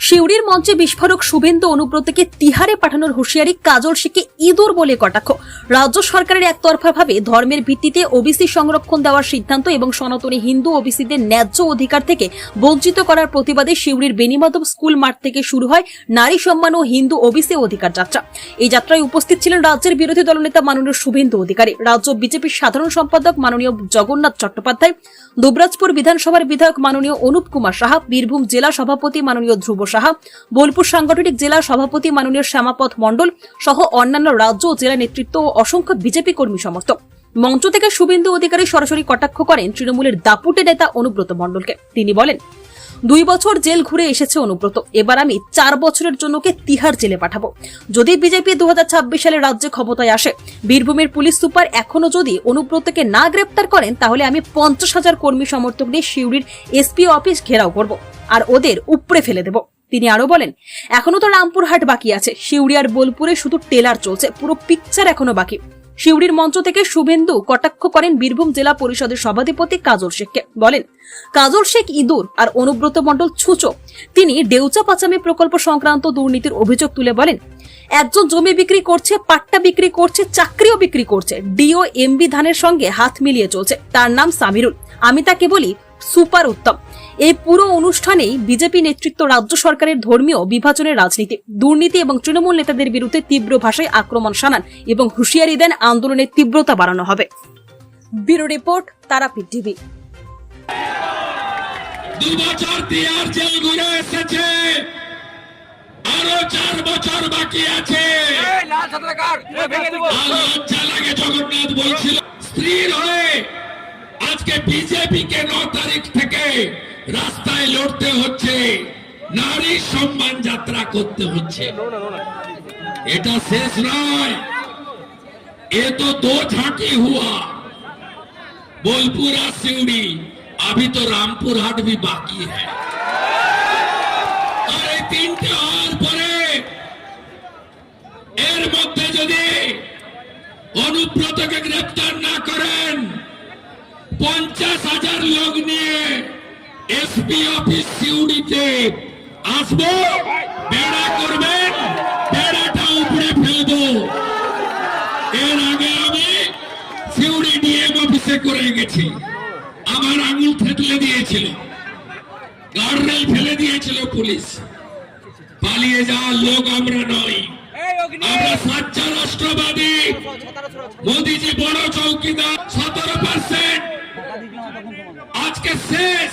শিউরির মঞ্চে বিস্ফোরক শুভেন্দু অনুব্রতকে তিহারে পাঠানোর হুঁশিয়ারি কাজল শেখে ইঁদুর বলে কটাক্ষ। রাজ্য সরকারের একতরফাভাবে ধর্মের ভিত্তিতে ওবিসি সংরক্ষণ দেওয়ার সিদ্ধান্ত এবং সনাতনী হিন্দু ওবিসিদের ন্যায্য অধিকার থেকে বঞ্চিত করার প্রতিবাদে শিউরির বেনিমাধব স্কুল মাঠ থেকে শুরু হয় নারী সম্মান ও হিন্দু ওবিসি অধিকার যাত্রা। এই যাত্রায় উপস্থিত ছিলেন রাজ্যের বিরোধী দলনেতা মাননীয় শুভেন্দু অধিকারী। রাজ্য বিজেপির সাধারণ সম্পাদক মাননীয় জগন্নাথ চট্টোপাধ্যায়। দুবরাজপুর বিধানসভার বিধায়ক মাননীয় অনুপ কুমার সাহা। বীরভূম জেলা সভাপতি মাননীয় ধ্রুব সাহা, বোলপুর সাংগঠনিক জেলা সভাপতি মাননীয় শ্যামাপথ মণ্ডল সহ অন্যান্য রাজ্য ও জেলা নেতৃত্ব ও অসংখ্য বিজেপি কর্মী সমর্থক। মঞ্চ থেকে শুভেন্দু অধিকারী সরাসরি কটাক্ষ করেন তৃণমূলের দাপুটে নেতা অনুব্রত মণ্ডলকে। তিনি বলেন, দুই বছর জেল ঘুরে এসেছে অনুব্রত। এবার আমি চার বছরের জন্য ওকে তিহার জেলে পাঠাবো। যদি বিজেপি দু হাজার ছাব্বিশ সালে রাজ্যে ক্ষমতায় আসে, বীরভূমের পুলিশ সুপার এখনও যদি অনুব্রতকে না গ্রেপ্তার করেন, তাহলে আমি পঞ্চাশ হাজার কর্মী সমর্থক নিয়ে শিউরির এসপি অফিস ঘেরাও করব আর ওদের উপড়ে ফেলে দেব। তিনি আরও বলেন, এখনও তো রামপুরহাট বাকি আছে। শিউরি আর বোলপুরে শুধু টেলার চলছে, পুরো পিকচার এখনও বাকি। শিউরির মঞ্চ থেকে শুভেন্দু কটাক্ষ করেন বীরভূম জেলা পরিষদের সভাধিপতি কাজল শেখকে। বলেন, কাজল শেখ ইঁদুর আর অনুব্রত মণ্ডল ছুচো। তিনি ডেউচা পাচামি প্রকল্প সংক্রান্ত দুর্নীতির অভিযোগ তুলে বলেন, একজন জমি বিক্রি করছে, পাট্টা বিক্রি করছে, চাকরিও বিক্রি করছে। ডিও এমবি ধানের সঙ্গে হাত মিলিয়ে চলছে। তার নাম সামিরুল। আমি তাকে বলি সুপার উত্তম। এই পুরো অনুষ্ঠানেই বিজেপি নেতৃত্ব রাজ্য সরকারের ধর্মীয় বিভাজনের রাজনীতি দুর্নীতি এবং তৃণমূল নেতাদের বিরুদ্ধে তীব্র ভাষায় আক্রমণ শানান এবং হুঁশিয়ারি দেন আন্দোলনের তীব্রতা বাড়ানো হবে। Bureau report Tarapith TV. দু বছর তিহার জেল ঘুরে এসেছে। আরও চার বছর বাকি আছে। লাল লাগে জগন্নাথ বলছিল স্ত্রীর হয়ে আজকে বিজেপি কে ন তারিখ থেকে রাস্তায় লড়তে হচ্ছে নারী সম্মান যাত্রা করতে হচ্ছে এটা শেষ নয় এ তো দো ঝাঁকি হুয়া बोलपुरा सिवड़ी अभी तो रामपुर हाट भी बाकी है আর এই তিনটে হওয়ার পরে এর মধ্যে যদি অনুব্রতকে গ্রেপ্তার না করেন এসপি অফিস সিউড়িতে আসব। বেড়া করবেন বেড়াটা উপরে ফেলব এর আগে আমি সিউড়ি ডিএম অফিসে করে গেছি। আমার আঙুল থেতলে দিয়েছিল। গার্ডরেল ফেলে দিয়েছিল পুলিশ। পালিয়ে যাওয়ার লোক আমরা নই। আমরা সাচ্চা রাষ্ট্রবাদী মোদিজি বড় চৌকিদার সতেরো পার্সেন্ট আজকে শেষ।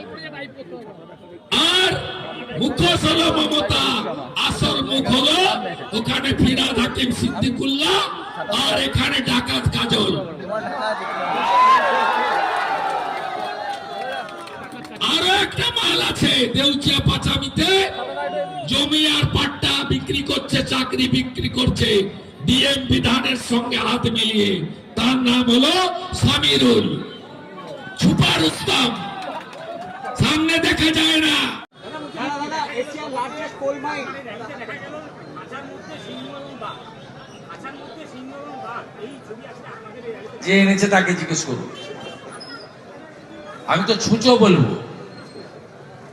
মমতা আসল মুখ হলো ওখানে আর এখানে ডাকাত কাজল। আরও একটা মাল আছে দেউচিয়া পাচামিতে। জমি আর পাট্টা বিক্রি করছে, চাকরি বিক্রি করছে। ডিএম বিধানের সঙ্গে হাত মিলিয়ে। তার নাম হলো সামিরুল। ছুপা রুস্তম সামনে দেখা যায় না দাদা দাদা এশিয়ার লার্জেস্ট কোল মাইন যে এনেছে তাকে জিজ্ঞেস করুন। আমি তো ছুঁচো বলব।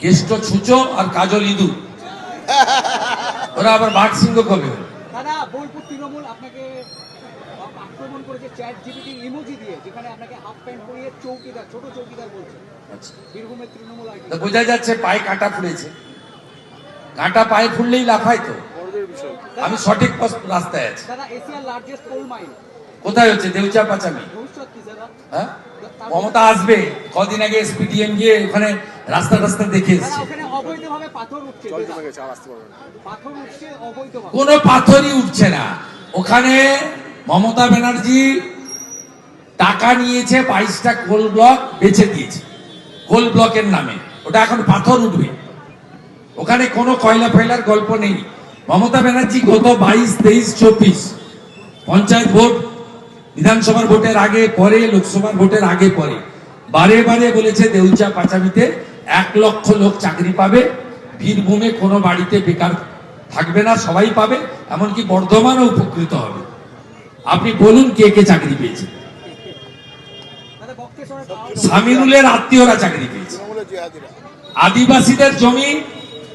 কেষ্ট ছুঁচো আর কাজল ইঁদুর। ওরা আবার বাঘ সিংহ কবে? দাদা বোলপুর তৃণমূল আপনাকে আক্রমণ করেছে চ্যাট জিপিটি ইমোজি দিয়ে যেখানে আপনাকে হাফ প্যান্ট পরিয়ে চৌকিদার ছোট চৌকিদার বলছে। আচ্ছা। বীরভূমের তৃণমূল বোঝা যাচ্ছে পায়ে কাঁটা ফুলেছে। কাঁটা পায়ে ফুললেই লাফাই তো। আমি সঠিক রাস্তায় আছি। কোথায় হচ্ছে? দেউচা পাচামি। হ্যাঁ? মমতা আসবে। কদিন আগে এসপিডিএম গিয়ে ওখানে রাস্তা রাস্তা দেখে এসছে। ওখানে অবৈধভাবে পাথর উঠছে দাদা। পাথর উঠছে অবৈধভাবে। কোনো পাথরই উঠছে না। ওখানে মমতা ব্যানার্জি টাকা নিয়েছে বাইশটা কোল ব্লক বেচে দিয়েছে। কোল ব্লকের নামে। ওটা এখন পাথর উঠবে। ওখানে কোনো কয়লা ফয়লার গল্প নেই। মমতা ব্যানার্জি গত বাইশ, তেইশ, চব্বিশ পঞ্চায়েত ভোট, বিধানসভার ভোটের আগে পরে, লোকসভার ভোটের আগে পরে। বারে বারে বলেছে দেউচা পাচামিতে এক লক্ষ লোক চাকরি পাবে, বীরভূমে কোনো বাড়িতে বেকার থাকবে না, সবাই পাবে, এমনকি বর্ধমানও উপকৃত হবে। আপনি বলুন কে কে চাকরি পেয়েছে। সামিরুলের আত্মীয়রা চাকরি পেয়েছে। আদিবাসীদের জমি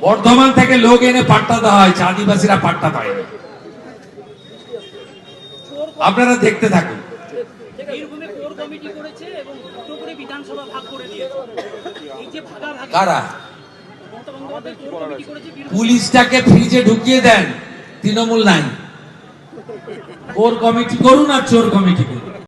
বর্ধমান থেকে লোক এনে পাট্টা দেওয়া হয়েছে আদিবাসীরা পাট্টা পায়। আপনারা দেখতে থাকুন। কোর পুলিশটাকে ফ্রিজে ঢুকিয়ে দেন তৃণমূল নাই। কোর কমিটি করুন আর চোর কমিটি করুন।